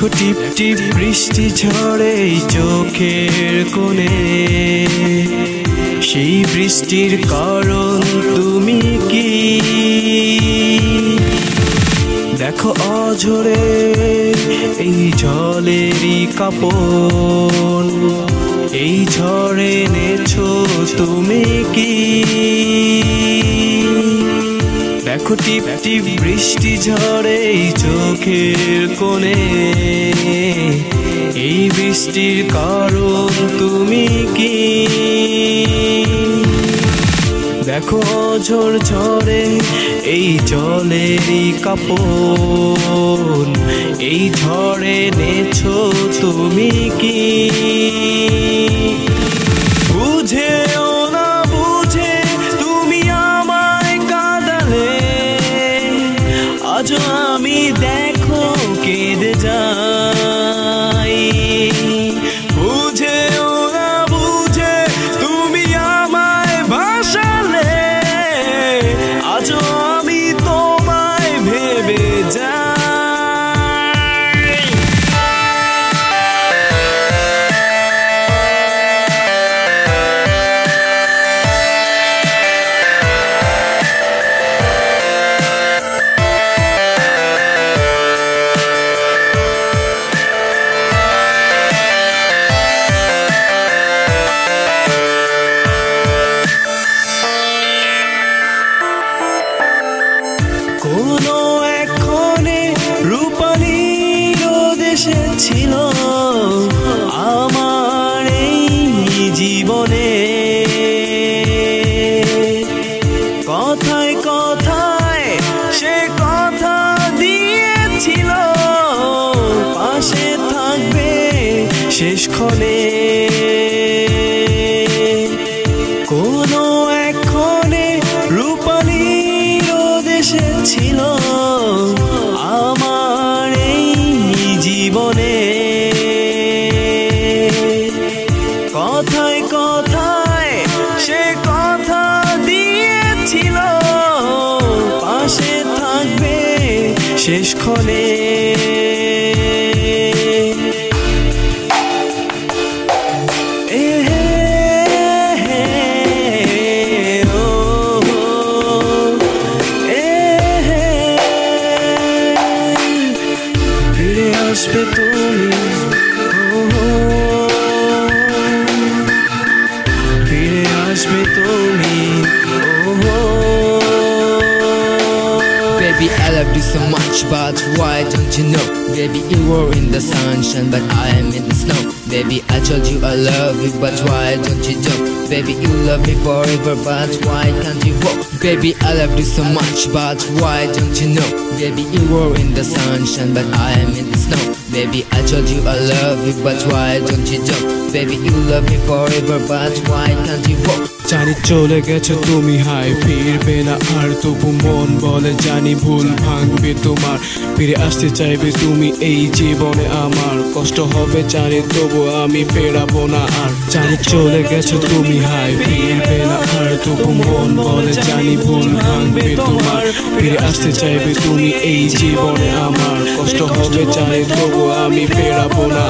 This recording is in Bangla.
দেখো টিপ টিপ, বৃষ্টি ঝরে চোখের কোণে। সেই বৃষ্টির কারণ তুমি কি? দেখো অঝরে এই জলেরই কাপড় এই ঝড়ে নেছো তুমি কি? টিপ টিপ বৃষ্টি ঝরে চোখের কোণে। এই বৃষ্টির কারণ তুমি কি? দেখো ঝড় ঝরে এই জলেরই কাপড় এই ঝড়ে নেছো তুমি কি? আজ আমি এসেছিল আমার এই জীবনে। কথায় কথায় সে কথা দিয়েছিল, পাশে থাকবে শেষক্ষণে কোনো এক্ষণে রূপালী রোদ এসেছিল, আমার এই জীবনে। এ Baby, I love you so much, but why don't you know? Baby, you were in the sunshine, but I am in the snow. Baby, I told you I love you, but why don't you do? Baby, you love me forever, but why can't you walk? Baby, I love you so much, but why don't you know? Baby, you were in the sunshine, but I am in the snow. Baby, I told you I love you, but why don't you do? Baby, you love me forever, but why can't you walk? জানি চলে গেছো তুমি হাই ফিরবে না আর? তবু মন বলে জানি ভুল ভাঙবে তোমার। ফিরে আসতে চাইবে তুমি এই জীবনে আমার। কষ্ট হবে জানি তবু আমি ফেরাবো না আর। জানি চলে গেছো তুমি হাই ফিরবে না আর? তবু মন বলে জানি ভুল ভাঙবে তোমার। ফিরে আসতে চাইবে তুমি এই জীবনে আমার। কষ্ট হবে জানি তবু আমি ফেরাবো না।